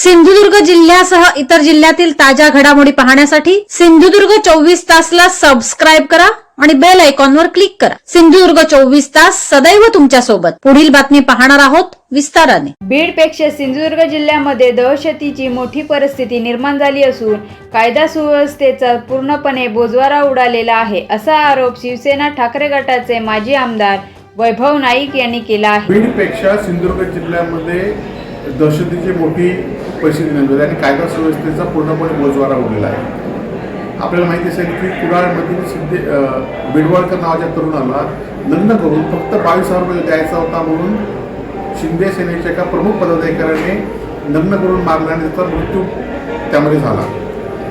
सिंधुदुर्ग जिल्ह्यासह इतर जिल्ह्यातील ताज्या घडामोडी पाहण्यासाठी सिंधुदुर्ग चोवीस तासला सबस्क्राईब करा आणि बेल आयकॉनवर क्लिक करा. सिंधुदुर्ग चोवीस तास सदैव तुमच्यासोबत पुढील बातमी पाहणार आहोत विस्ताराने. बीडपेक्षा सिंधुदुर्ग जिल्ह्यामध्ये दहशतीची मोठी परिस्थिती निर्माण झाली असून कायदा सुव्यवस्थेचा पूर्णपणे बोजवारा उडालेला आहे असा आरोप शिवसेना ठाकरे गटाचे माजी आमदार वैभव नाईक यांनी केला आहे. बीडपेक्षा सिंधुदुर्ग जिल्ह्यामध्ये दहशतीची मोठी परिस्थिती निर्माण आणि कायदा सुव्यवस्थेचा पूर्णपणे बोजवारा उडलेला आहे. आपल्याला माहिती असेल की कुडाळमधील सिद्धे अं, बिडवळकर नावाच्या तरुणाला लग्न करून फक्त बावीस हजार रुपये द्यायचा होता म्हणून शिंदे सेनेच्या एका प्रमुख पदाधिकाऱ्याने लग्न करून मारल्याने त्याचा मृत्यू त्यामध्ये झाला.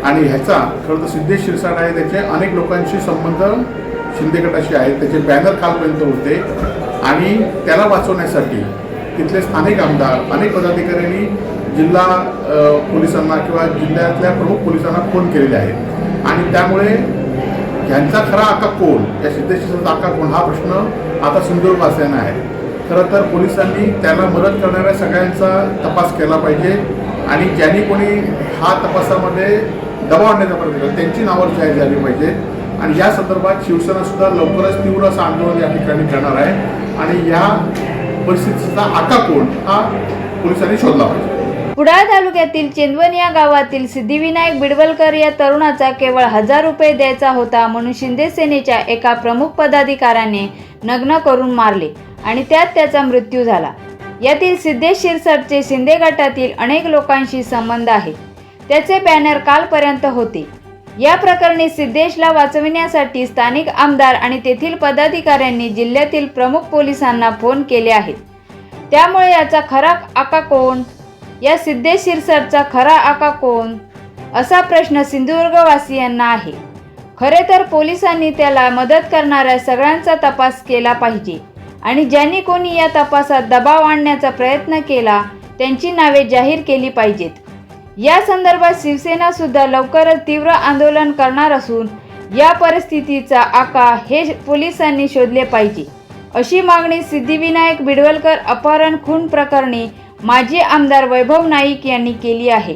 आणि ह्याचा खरं तर सिद्धेश शिरसाट आहे त्याचे अनेक लोकांशी संबंध शिंदे गटाशी आहेत त्याचे बॅनर कालपर्यंत होते. आणि त्याला वाचवण्यासाठी तिथले स्थानिक आमदार अनेक पदाधिकाऱ्यांनी जिल्हा पोलिसांना किंवा जिल्ह्यातल्या प्रमुख पोलिसांना फोन केलेले आहेत. आणि त्यामुळे ह्यांचा खरा आका कोण? या सिद्धेश्वरचा आका कोण? हा प्रश्न आता सिंधुदुर्गवासियांना आहे. खरं तर पोलिसांनी त्याला मदत करणाऱ्या सगळ्यांचा तपास केला पाहिजे आणि ज्यांनी कोणी हा तपासामध्ये दबाव आणण्याचा प्रयत्न केला त्यांची नावं जाहीर झाली पाहिजे आणि या संदर्भात शिवसेना सुद्धा लवकरच तीव्र असं आंदोलन या ठिकाणी करणार आहे. आणि या परिस्थितीचा आका कोण हा पोलिसांनी शोधला पाहिजे. कुडाळ तालुक्यातील चेंदवन या गावातील सिद्धिविनायक बिडवलकर या तरुणाचा केवळ हजार रुपये द्यायचा होता म्हणून शिंदे सेनेच्या एका प्रमुख पदाधिकाऱ्याने नग्न करून मारले आणि त्यात त्याचा मृत्यू झाला. यातील सिद्धेश शिरसटचे शिंदे गटातील अनेक लोकांशी संबंध आहे. त्याचे बॅनर कालपर्यंत होते. या प्रकरणी सिद्धेशला वाचविण्यासाठी स्थानिक आमदार आणि तेथील पदाधिकाऱ्यांनी जिल्ह्यातील प्रमुख पोलिसांना फोन केले आहेत. त्यामुळे याचा खरा आका कोण? या सिद्धेश शिरसरचा खरा आका कोण? असा प्रश्न सिंधुदुर्गवासियांना आहे. खरे तर पोलिसांनी त्याला मदत करणाऱ्या सगळ्यांचा तपास केला पाहिजे आणि ज्यांनी कोणी या तपासात दबाव आणण्याचा प्रयत्न केला त्यांची नावे जाहीर केली पाहिजेत. या संदर्भात शिवसेना सुद्धा लवकरच तीव्र आंदोलन करणार असून या परिस्थितीचा आका हे पोलिसांनी शोधले पाहिजे. अशी मागणी सिद्धिविनायक बिडवलकर अपहरण खून प्रकरणी माजी आमदार वैभव नाईक यांनी केली आहे.